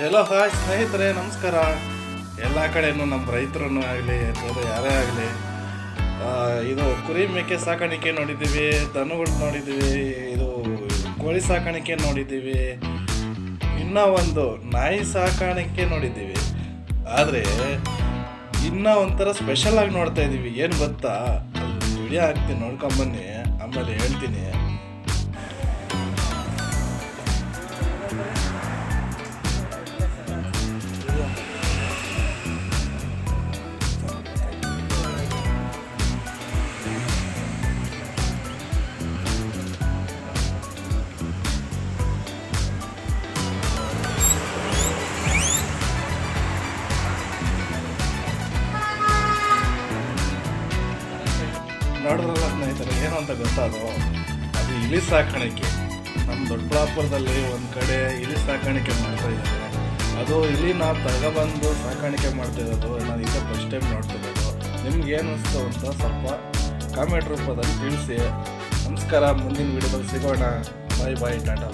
Hello hi ಸ್ನೇಹಿತರೆ, ನಮಸ್ಕಾರ. ಎಲ್ಲ ಕಡೆಯೂ ನಮ್ಮ ರೈತರನ್ನು ಆಗಲಿ, ಅಥವಾ ಯಾರೇ ಆಗಲಿ ಇದು ಕುರಿ ಮೇಕೆ ಸಾಕಾಣಿಕೆ ನೋಡಿದ್ದೀವಿ, ದನಗಳು ನೋಡಿದ್ದೀವಿ, ಇದು ಕೋಳಿ ಸಾಕಾಣಿಕೆ ನೋಡಿದ್ದೀವಿ, ಇನ್ನೂ ಒಂದು ನಾಯಿ ಸಾಕಾಣಿಕೆ ನೋಡಿದ್ದೀವಿ. ಆದರೆ, ಇನ್ನೂ ಒಂಥರ ಸ್ಪೆಷಲ್ ಆಗಿ ನೋಡ್ತಾ ಇದ್ದೀವಿ ಏನು ಗೊತ್ತಾ? ವಿಡಿಯೋ ಹಾಕ್ತೀನಿ ನೋಡ್ಕೊಂಬನ್ನಿ ಆಮೇಲೆ ಹೇಳ್ತೀನಿ. ನೋಡಿದ್ರಲ್ಲ ಸ್ನೇಹಿತರೆ, ಏನು ಅಂತ ಗೊತ್ತಾ ಅದು ಇಲಿ ಸಾಕಾಣಿಕೆ. ನಮ್ಮ ದೊಡ್ಡಬಳ್ಳಾಪುರದಲ್ಲಿ ಒಂದು ಕಡೆ ಇಲಿ ಸಾಕಾಣಿಕೆ ಮಾಡ್ತಾ ಇದ್ದಾರೆ. ಅದು ಇಲಿನ ತಗೊಬಂದು ಸಾಕಾಣಿಕೆ ಮಾಡ್ತಾ ಇರೋದು ನಾನು ಈಗ ಫಸ್ಟ್ ಟೈಮ್ ನೋಡ್ತಿರೋದು ನಿಮ್ಗೆ ಏನು ಅನಿಸ್ತು ಅಂತ ಸ್ವಲ್ಪ ಕಾಮೆಂಟ್ ರೂಪದಲ್ಲಿ ತಿಳಿಸಿ. ನಮಸ್ಕಾರ, ಮುಂದಿನ ವಿಡಿಯೋದಲ್ಲಿ ಸಿಗೋಣ. ಬಾಯ್ ಬಾಯ್ ಟಾಟಾ.